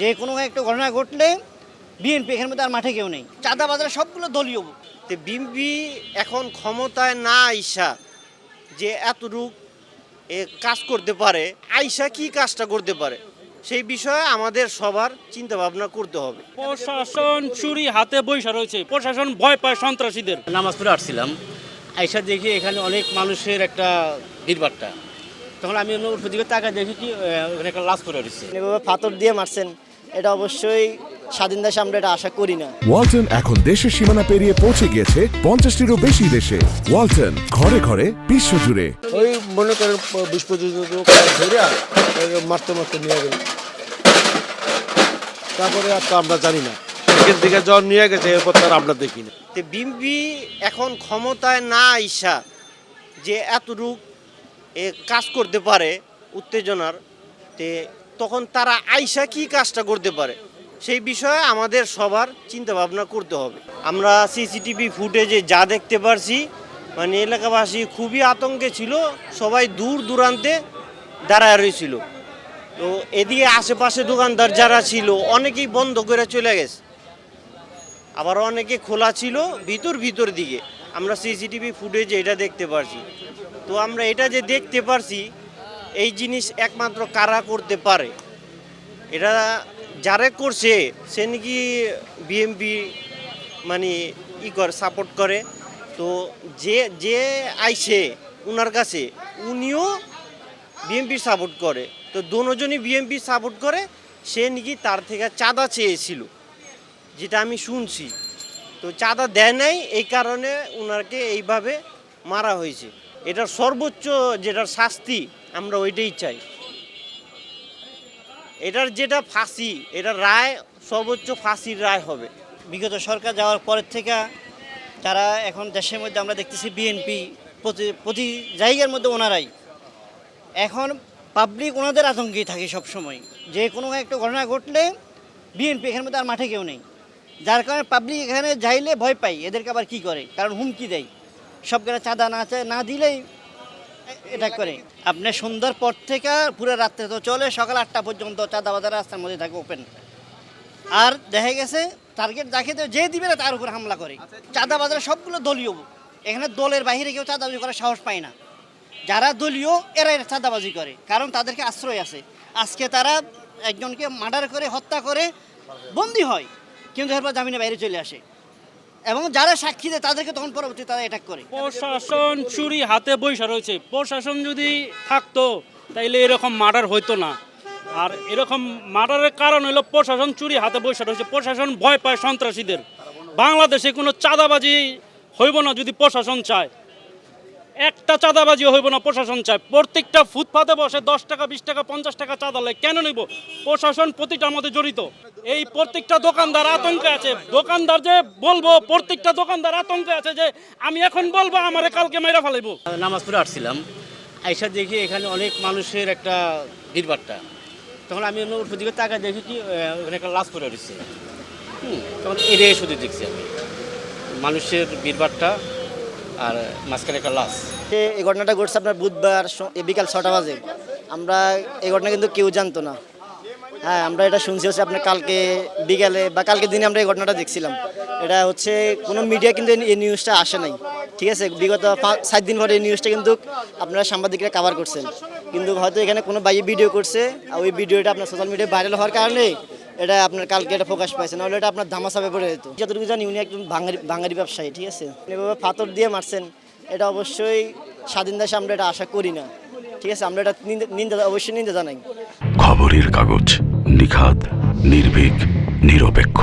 যে কোনো একটা ঘটনা ঘটলে বিএনপি এখানে মধ্যে আর মাঠে কেউ নেই। চাঁদা বাজারে সবগুলো দলীয় তো বিএমপি এখন ক্ষমতায় না আইসা যে এতটুক এ কাজ করতে পারে আইসা কি কাজটা করতে পারে সেই বিষয়ে আমাদের সবার চিন্তা ভাবনা করতে হবে। প্রশাসন চুরি হাতে বৈশা রয়েছে প্রশাসন ভয় পায় সন্ত্রাসীদের। নামাজ পড়ে আসছিলাম আইসা দেখি এখানে অনেক মানুষের একটা ভিড়ভাট্টা তখন আমি অন্য উপর দিকে তাকা দেখি কি ওখানে একটা লাশ পড়ে রয়েছে। এভাবে পাথর দিয়ে মারছেন। এটা অবশ্যই স্বাধীন দেশে আমরা এটা আশা করি না। ওয়ালটন এখন দেশের সীমানা পেরিয়ে পৌঁছে গিয়েছে পঞ্চাশটিরও বেশি দেশে। ওয়ালটন ঘরে ঘরে বিশ্ব জুড়ে ওই মনে করেন বিশ পঁচিশ ধরে মারতে মারতে নিয়ে গেল। তারপরে আর তো আমরা জানি না। এখান থেকে যখন নিয়ে গেছে এরপর তার আমরা দেখি না। তো বিএমপি এখন ক্ষমতায় না আইসা যে এতটুক এ কাজ করতে পারে উত্তেজনার তে তখন তারা আইসা কি কাজটা করতে পারে? সেই বিষয়ে আমাদের সবার চিন্তা ভাবনা করতে হবে। আমরা সিসিটিভি ফুটেজে যা দেখতে পারছি মানে এলাকাবাসী খুবই আতঙ্কে ছিল, সবাই দূর দূরান্তে দাঁড়ায় রয়েছিল। তো এদিকে আশেপাশে দোকানদার যারা ছিল, অনেকেই বন্ধ করে চলে গেছে। আবার অনেকে খোলা ছিল ভিতর ভিতর দিকে। আমরা সিসিটিভি ফুটেজে এটা দেখতে পারছি। তো আমরা এটা যে দেখতে পারছি এই জিনিস একমাত্র কারা করতে পারে? এটা যারা করছে, সে নাকি বিএমপি মানে ই করে সাপোর্ট করে। তো যে যে আইছে উনার কাছে, উনিও বিএমপি সাপোর্ট করে। তো দুজনই বিএমপি সাপোর্ট করে, সে নাকি তার থেকে চাঁদা চেয়েছিল, যেটা আমি শুনছি। তো চাঁদা দেয় নাই, এই কারণে ওনাকে এইভাবে মারা হয়েছে। এটার সর্বোচ্চ যেটার শাস্তি, আমরা ওইটাই চাই। এটার যেটা ফাঁসি, এটার রায়, সর্বোচ্চ ফাঁসির রায় হবে। বিগত সরকার যাওয়ার পরের থেকে তারা এখন দেশের মধ্যে আমরা দেখতেছি বিএনপি প্রতি প্রতি জায়গার মধ্যে ওনারাই। এখন পাবলিক ওনাদের আতঙ্কেই থাকে সব সময় যে কোনো একটা ঘটনা ঘটলে বিএনপি এখানের মধ্যে আর মাঠে কেউ নেই। যার কারণে পাবলিক এখানে যাইলে ভয় পাই এদেরকে আবার কি করে? কারণ হুমকি দেয়। সব গেলে চাঁদা না না দিলেই এটা করে। আপনি সন্ধ্যার পর থেকে পুরো রাত্রে তো চলে সকাল আটটা পর্যন্ত চাঁদা বাজার রাস্তার মধ্যে থাকে ওপেন আর দেখা গেছে টার্গেট যাকে যে দিবে না তার উপর হামলা করে। চাঁদা বাজারে সবগুলো দলীয়। এখানে দলের বাইরে কেউ চাঁদাবাজি করার সাহস পায় না। যারা দলীয় এরাই চাঁদাবাজি করে। কারণ তাদেরকে আশ্রয় আছে। আজকে তারা একজনকে মার্ডার করে হত্যা করে বন্দি হয়। কিন্তু এরপর জামিনে বাইরে চলে আসে। এবং যারা সাক্ষী দেয়, তাদেরকে তখন পরবর্তী তারা অ্যাটাক করে। প্রশাসন চুরি হাতে বৈশা রয়েছে। প্রশাসন যদি থাকতো, তাইলে এরকম মার্ডার হইতো না। আর এরকম মার্ডারের কারণ হলো প্রশাসন চুরি হাতে বৈশা রয়েছে। প্রশাসন ভয় পায় সন্ত্রাসীদের। বাংলাদেশে কোনো চাঁদাবাজি হইব না যদি প্রশাসন চায়। একটা চাঁদাবাজি হইব না, প্রশাসন চায়। প্রত্যেকটা ফুটপাতে বসে দশ টাকা, বিশ টাকা, পঞ্চাশ টাকা চাঁদা লাগে কেন নিব? প্রশাসন প্রতিটা আমাদের জড়িত। এই প্রত্যেকটা দোকানদার আতঙ্কে আছে। দোকানদার যে বলব, প্রত্যেকটা দোকানদার আতঙ্কে আছে যে আমি এখন বলব, আমারে কালকে মেরা ফেলাইবো। নামাজ পড়ে আসছিলাম। আইসা দেখি এখানে অনেক মানুষের একটা ভিড়ভাট্টা। তখন আমি উপর দিকে তাকা দেখি কি ওখানে একটা লাশ পড়ে রয়েছে। হুম, তখন এড়িয়ে শুধু দেখছি আমি। মানুষের ভিড়ভাট্টা। আর মাঝখানে একটা লাশ। এই ঘটনাটা ঘটছে আপনার বুধবার বিকাল ছটা বাজে। আমরা এই ঘটনা কিন্তু কেউ জানতো না। হ্যাঁ আমরা এটা শুনছি হচ্ছে আপনার কালকে বিকালে বা কালকে দিনে আমরা এই ঘটনাটা দেখছিলাম। এটা হচ্ছে কোনো মিডিয়া কিন্তু এই- নিউজটা আসে নাই। ঠিক আছে? বিগত সাত দিন পরে এই নিউজটা কিন্তু আপনারা সাংবাদিকরা কভার করছেন। কিন্তু হয়তো এখানে কোনো বাইরে ভিডিও করছে, আর ওই ভিডিওটা আপনার সোশ্যাল মিডিয়ায় ভাইরাল হওয়ার কারণে এটা আপনার কালকে এটা প্রকাশ পাইছে না হলে এটা আপনার ধামাচাপে পড়ে যেত। যতটুকু জানি উনি একজন বাঙালি বাঙালি ব্যবসায়ী, ঠিক আছে? এভাবে ফাতর দিয়ে মারছেন, এটা অবশ্যই স্বাধীন দেশে আমরা এটা আশা করি না, ঠিক আছে? আমরা এটা নিন্দা- অবশ্যই নিন্দা জানাই। খবরের কাগজ নিখাত নির্ভীক, নিরপেক্ষ।